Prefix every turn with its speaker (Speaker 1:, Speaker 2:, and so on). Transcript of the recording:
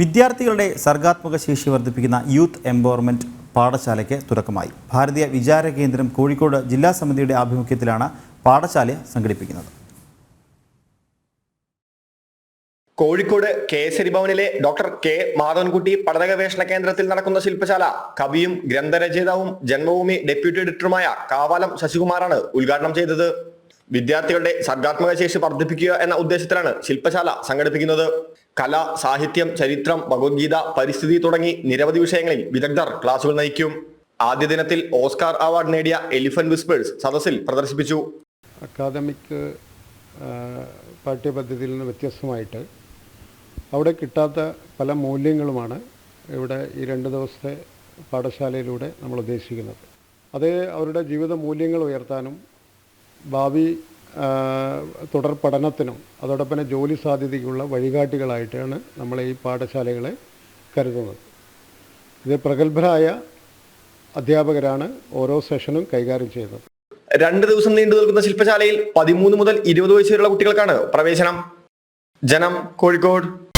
Speaker 1: വിദ്യാർത്ഥികളുടെ സർഗാത്മക ശേഷി വർദ്ധിപ്പിക്കുന്ന യൂത്ത് എംപവർമെന്റ് പാഠശാലയ്ക്ക് തുടക്കമായി. ഭാരതീയ വിചാര കേന്ദ്രം കോഴിക്കോട് ജില്ലാ സമിതിയുടെ ആഭിമുഖ്യത്തിലാണ് പാഠശാല സംഘടിപ്പിക്കുന്നത്.
Speaker 2: കോഴിക്കോട് കേസരി ഭവനിലെ ഡോക്ടർ കെ മാധവൻകുട്ടി പഠന ഗവേഷണ കേന്ദ്രത്തിൽ നടക്കുന്ന ശില്പശാല കവിയും ഗ്രന്ഥരചയിതാവും ജന്മഭൂമി ഡെപ്യൂട്ടി എഡിറ്ററുമായ കാവാലം ശശികുമാറാണ് ഉദ്ഘാടനം ചെയ്തത്. വിദ്യാർത്ഥികളുടെ സർഗാത്മക ശേഷി വർദ്ധിപ്പിക്കുക എന്ന ഉദ്ദേശത്തിലാണ് ശില്പശാല സംഘടിപ്പിക്കുന്നത്. കല സാഹിത്യം ചരിത്രം ഭഗവത്ഗീത പരിസ്ഥിതി തുടങ്ങി നിരവധി വിഷയങ്ങളിൽ വിദഗ്ധർ ക്ലാസുകൾ നയിക്കും. ആദ്യ ദിനത്തിൽ ഓസ്കാർ അവാർഡ് നേടിയ എലിഫന്റ് വിസ്പേഴ്സ് സദസ്സിൽ പ്രദർശിപ്പിച്ചു.
Speaker 3: അക്കാദമിക് പാഠ്യപദ്ധതിയിൽ നിന്ന് വ്യത്യസ്തമായിട്ട് അവിടെ കിട്ടാത്ത പല മൂല്യങ്ങളുമാണ് ഇവിടെ ഈ രണ്ട് ദിവസത്തെ പാഠശാലയിലൂടെ നമ്മൾ ഉദ്ദേശിക്കുന്നത്. അത് അവരുടെ ജീവിത മൂല്യങ്ങൾ ഉയർത്താനും ഭാവി തുടർ പഠനത്തിനും അതോടൊപ്പം ജോലി സാധ്യതയ്ക്കുള്ള വഴികാട്ടികളായിട്ടാണ് നമ്മൾ ഈ പാഠശാലകളെ കരുതുന്നത്. ഇത് പ്രഗത്ഭരായ അധ്യാപകരാണ് ഓരോ സെഷനും കൈകാര്യം ചെയ്യുന്നത്.
Speaker 2: രണ്ട് ദിവസം നീണ്ടു നിൽക്കുന്ന ശില്പശാലയിൽ പതിമൂന്ന് മുതൽ ഇരുപത് വയസ്സ് കുട്ടികൾക്കാണ് പ്രവേശനം. ജനം കോഴിക്കോട്.